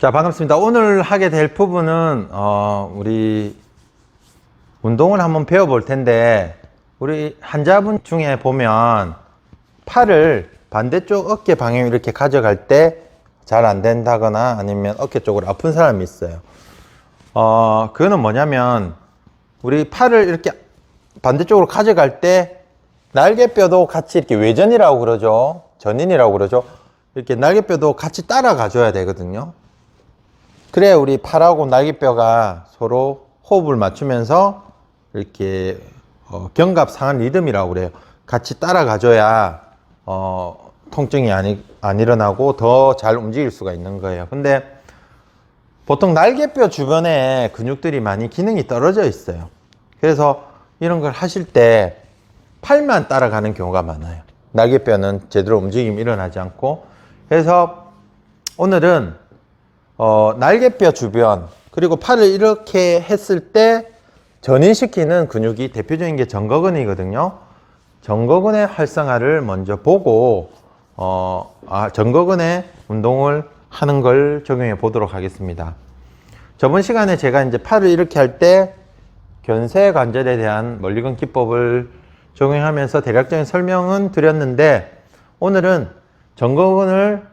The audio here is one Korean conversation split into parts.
자, 반갑습니다. 오늘 하게 될 부분은, 어, 우리 운동을 한번 배워 볼 텐데, 우리 환자분 중에 보면 팔을 반대쪽 어깨 방향 이렇게 가져갈 때 잘 안 된다거나 아니면 어깨 쪽으로 아픈 사람이 있어요. 어, 그거는 뭐냐면, 우리 팔을 이렇게 반대쪽으로 가져갈 때 날개뼈도 같이 이렇게 외전이라고 그러죠. 전인이라고 그러죠. 이렇게 날개뼈도 같이 따라가 줘야 되거든요. 그래 우리 팔하고 날개뼈가 서로 호흡을 맞추면서 이렇게 어, 경갑상한 리듬이라고 그래요. 같이 따라가줘야 어, 통증이 안, 안 일어나고 더 잘 움직일 수가 있는 거예요. 근데 보통 날개뼈 주변에 근육들이 많이 기능이 떨어져 있어요. 그래서 이런 걸 하실 때 팔만 따라가는 경우가 많아요. 날개뼈는 제대로 움직임이 일어나지 않고. 그래서 오늘은 어, 날개뼈 주변 그리고 팔을 이렇게 했을 때 전인시키는 근육이 대표적인 게 정거근이거든요. 정거근의 활성화를 먼저 보고 어, 아, 정거근의 운동을 하는 걸 적용해 보도록 하겠습니다. 저번 시간에 제가 이제 팔을 이렇게 할 때 견세 관절에 대한 멀리건 기법을 적용하면서 대략적인 설명은 드렸는데 오늘은 정거근을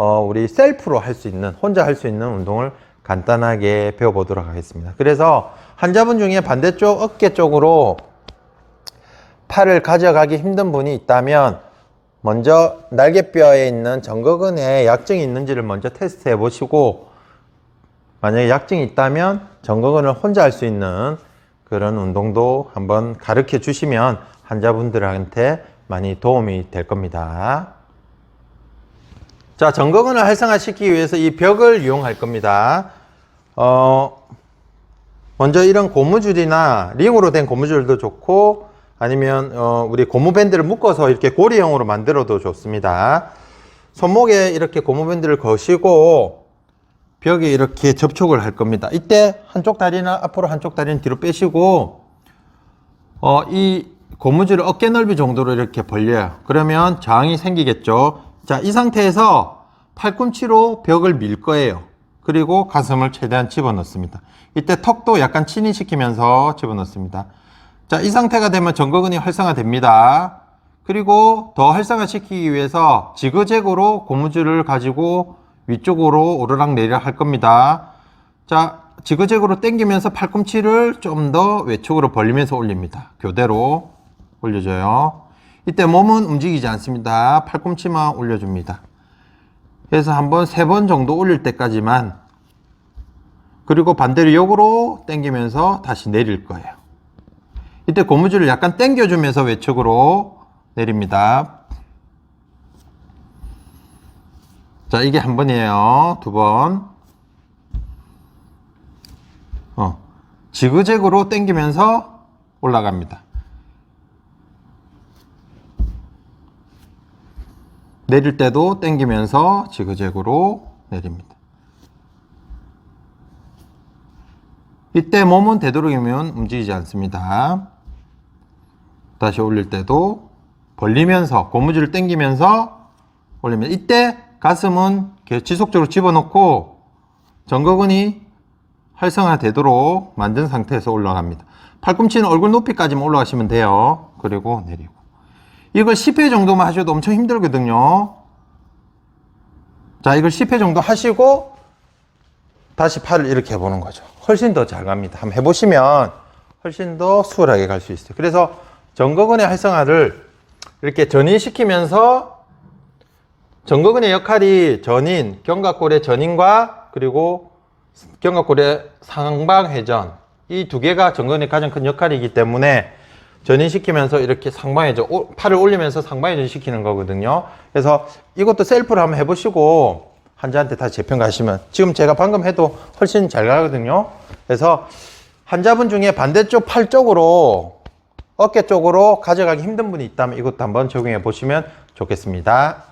어, 우리 셀프로 할 수 있는 혼자 할 수 있는 운동을 간단하게 배워보도록 하겠습니다. 그래서 환자분 중에 반대쪽 어깨 쪽으로 팔을 가져가기 힘든 분이 있다면 먼저 날개뼈에 있는 정거근에 약증이 있는지를 먼저 테스트해 보시고 만약에 약증이 있다면 정거근을 혼자 할 수 있는 그런 운동도 한번 가르쳐 주시면 환자분들한테 많이 도움이 될 겁니다. 자, 정거근을 활성화시키기 위해서 이 벽을 이용할 겁니다. 어, 먼저 이런 고무줄이나 링으로 된 고무줄도 좋고 아니면 어, 우리 고무밴드를 묶어서 이렇게 고리형으로 만들어도 좋습니다. 손목에 이렇게 고무밴드를 거시고 벽에 이렇게 접촉을 할 겁니다. 이때 한쪽 다리는 앞으로 한쪽 다리는 뒤로 빼시고 어, 이 고무줄을 어깨 넓이 정도로 이렇게 벌려요. 그러면 저항이 생기겠죠. 자, 이 상태에서 팔꿈치로 벽을 밀 거예요. 그리고 가슴을 최대한 집어넣습니다. 이때 턱도 약간 친인시키면서 집어넣습니다. 자, 이 상태가 되면 정거근이 활성화됩니다. 그리고 더 활성화시키기 위해서 지그재그로 고무줄을 가지고 위쪽으로 오르락 내리락 할 겁니다. 자, 지그재그로 당기면서 팔꿈치를 좀 더 외쪽으로 벌리면서 올립니다. 교대로 올려줘요. 이때 몸은 움직이지 않습니다. 팔꿈치만 올려줍니다. 그래서 한번 세 번 정도 올릴 때까지만 그리고 반대로 역으로 당기면서 다시 내릴 거예요. 이때 고무줄을 약간 당겨주면서 외측으로 내립니다. 자, 이게 한 번이에요. 두 번. 어, 지그재그로 당기면서 올라갑니다. 내릴 때도 당기면서 지그재그로 내립니다. 이때 몸은 되도록이면 움직이지 않습니다. 다시 올릴 때도 벌리면서 고무줄을 당기면서 올리면 이때 가슴은 지속적으로 집어넣고 정거근이 활성화되도록 만든 상태에서 올라갑니다. 팔꿈치는 얼굴 높이까지만 올라가시면 돼요. 그리고 내리고. 이걸 10회 정도만 하셔도 엄청 힘들거든요. 자, 이걸 10회 정도 하시고 다시 팔을 이렇게 해보는 거죠. 훨씬 더 잘 갑니다. 한번 해보시면 훨씬 더 수월하게 갈 수 있어요. 그래서 정거근의 활성화를 이렇게 전인시키면서 정거근의 역할이 전인, 견갑골의 전인과 그리고 견갑골의 상방회전 이 두 개가 정거근의 가장 큰 역할이기 때문에 전인시키면서 이렇게 상방회전, 오- 팔을 올리면서 상방회전 시키는 거거든요. 그래서 이것도 셀프로 한번 해보시고 환자한테 다시 재평 가시면 지금 제가 방금 해도 훨씬 잘 가거든요. 그래서 환자분 중에 반대쪽 팔 쪽으로 어깨 쪽으로 가져가기 힘든 분이 있다면 이것도 한번 적용해 보시면 좋겠습니다.